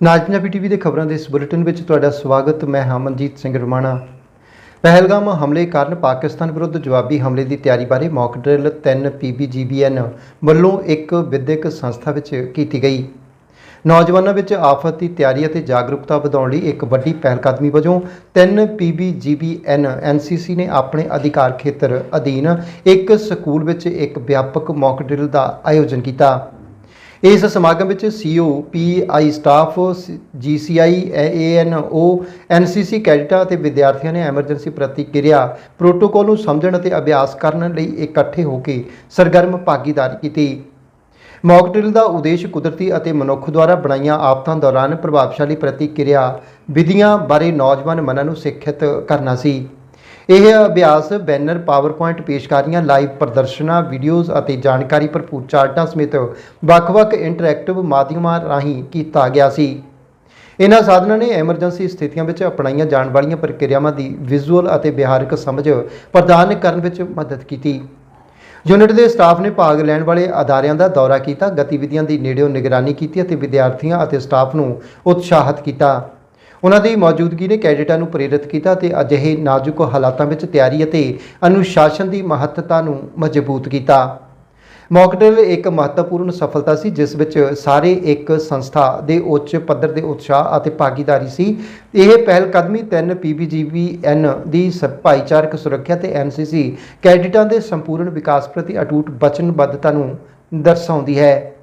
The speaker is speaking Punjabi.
ਨਾਜ ਪੰਜਾਬੀ ਟੀਵੀ ਦੇ ਖਬਰਾਂ ਦੇ ਇਸ ਬੁਲੇਟਿਨ ਵਿੱਚ ਤੁਹਾਡਾ ਸਵਾਗਤ, ਮੈਂ ਹਮਨਜੀਤ ਸਿੰਘ ਰਮਾਣਾ। ਪਹਿਲਗਾਮ ਹਮਲੇ ਕਾਰਨ ਪਾਕਿਸਤਾਨ ਵਿਰੁੱਧ ਜਵਾਬੀ ਹਮਲੇ ਦੀ ਤਿਆਰੀ ਬਾਰੇ ਮੌਕ ਡਰਿਲ 3 ਪੀਬੀਜੀਬੀਐਨ ਵੱਲੋਂ ਇੱਕ ਵਿਦਿਅਕ ਸੰਸਥਾ ਵਿੱਚ ਕੀਤੀ ਗਈ। ਨੌਜਵਾਨਾਂ ਵਿੱਚ ਆਫਤ ਦੀ ਤਿਆਰੀ ਅਤੇ ਜਾਗਰੂਕਤਾ ਵਧਾਉਣ ਲਈ ਇੱਕ ਵੱਡੀ ਪਹਿਲਕਦਮੀ ਵਜੋਂ 3 ਪੀਬੀਜੀਬੀਐਨ ਐਨਸੀਸੀ ਨੇ ਆਪਣੇ ਅਧਿਕਾਰ ਖੇਤਰ ਅਧੀਨ ਇੱਕ ਸਕੂਲ ਵਿੱਚ ਇੱਕ ਵਿਆਪਕ ਮੌਕ ਡਰਿਲ ਦਾ ਆਯੋਜਨ ਕੀਤਾ। ਇਸ ਸਮਾਗਮ ਵਿੱਚ CO PI staff GCI ANO NCC ਕੈਡਿਟਾਂ ਅਤੇ ਵਿਦਿਆਰਥੀਆਂ ਨੇ ਐਮਰਜੈਂਸੀ ਪ੍ਰਤੀਕਿਰਿਆ, ਪ੍ਰੋਟੋਕੋਲ ਨੂੰ ਸਮਝਣ ਅਤੇ ਅਭਿਆਸ ਕਰਨ ਲਈ ਇਕੱਠੇ ਹੋ ਕੇ ਸਰਗਰਮ ਭਾਗੀਦਾਰੀ ਕੀਤੀ। ਮੌਕ ਡਰਿਲ ਦਾ ਉਦੇਸ਼ ਕੁਦਰਤੀ ਅਤੇ ਮਨੁੱਖ ਦੁਆਰਾ ਬਣਾਈਆਂ ਆਫਤਾਂ ਦੌਰਾਨ ਪ੍ਰਭਾਵਸ਼ਾਲੀ ਪ੍ਰਤੀਕਿਰਿਆ, ਵਿਧੀਆਂ ਬਾਰੇ ਨੌਜਵਾਨ ਮਨਾਂ ਨੂੰ ਸਿੱਖਿਅਤ ਕਰਨਾ ਸੀ। ਇਹ ਅਭਿਆਸ ਬੈਨਰ ਪਾਵਰਪੁਆਇੰਟ ਪੇਸ਼ਕਾਰੀਆਂ ਲਾਈਵ ਪ੍ਰਦਰਸ਼ਨਾਂ, ਵੀਡੀਓਜ਼ ਅਤੇ ਜਾਣਕਾਰੀ ਭਰਪੂਰ ਚਾਰਟਾਂ ਸਮੇਤ ਵੱਖ-ਵੱਖ ਇੰਟਰੈਕਟਿਵ ਮਾਧਿਅਮਾਂ ਰਾਹੀਂ ਕੀਤਾ ਗਿਆ ਸੀ। ਇਹਨਾਂ ਸਾਧਨਾਂ ਨੇ ਐਮਰਜੈਂਸੀ ਸਥਿਤੀਆਂ ਵਿੱਚ ਅਪਣਾਈਆਂ ਜਾਣ ਵਾਲੀਆਂ ਪ੍ਰਕਿਰਿਆਵਾਂ ਦੀ ਵਿਜ਼ੂਅਲ ਅਤੇ ਵਿਹਾਰਕ ਸਮਝ ਪ੍ਰਦਾਨ ਕਰਨ ਵਿੱਚ ਮਦਦ ਕੀਤੀ। ਯੂਨਿਟ ਦੇ ਸਟਾਫ ਨੇ ਭਾਗ ਲੈਣ ਵਾਲੇ ਅਦਾਰਿਆਂ ਦਾ ਦੌਰਾ ਕੀਤਾ, ਗਤੀਵਿਧੀਆਂ ਦੀ ਨੇੜਿਓਂ ਨਿਗਰਾਨੀ ਕੀਤੀ ਅਤੇ ਵਿਦਿਆਰਥੀਆਂ ਅਤੇ ਸਟਾਫ ਨੂੰ ਉਤਸ਼ਾਹਿਤ ਕੀਤਾ। ਉਹਨਾਂ ਦੀ ਮੌਜੂਦਗੀ ਨੇ ਕੈਡਿਟਾਂ ਨੂੰ ਪ੍ਰੇਰਿਤ ਕੀਤਾ ਤੇ ਅਜਿਹੇ ਨਾਜ਼ੁਕ ਹਾਲਾਤਾਂ ਵਿੱਚ ਤਿਆਰੀ ਅਤੇ ਅਨੁਸ਼ਾਸਨ ਦੀ ਮਹੱਤਤਾ ਨੂੰ ਮਜ਼ਬੂਤ ਕੀਤਾ। ਮੌਕਡਰਿਲ ਇੱਕ ਮਹੱਤਵਪੂਰਨ ਸਫਲਤਾ ਸੀ, ਜਿਸ ਵਿੱਚ ਸਾਰੇ ਇੱਕ ਸੰਸਥਾ ਦੇ ਉੱਚ ਪੱਧਰ ਦੇ ਉਤਸ਼ਾਹ ਅਤੇ ਭਾਗੀਦਾਰੀ ਸੀ। ਇਹ ਪਹਿਲ ਕਦਮੀ 3 ਪੀਬੀਜੀਬੀਐਨ ਦੀ ਸ- ਭਾਈਚਾਰਕ ਸੁਰੱਖਿਆ ਤੇ ਐਨਸੀਸੀ ਕੈਡਿਟਾਂ ਦੇ ਸੰਪੂਰਨ ਵਿਕਾਸ ਪ੍ਰਤੀ ਅਟੂਟ ਵਚਨਬੱਧਤਾ ਨੂੰ ਦਰਸਾਉਂਦੀ ਹੈ।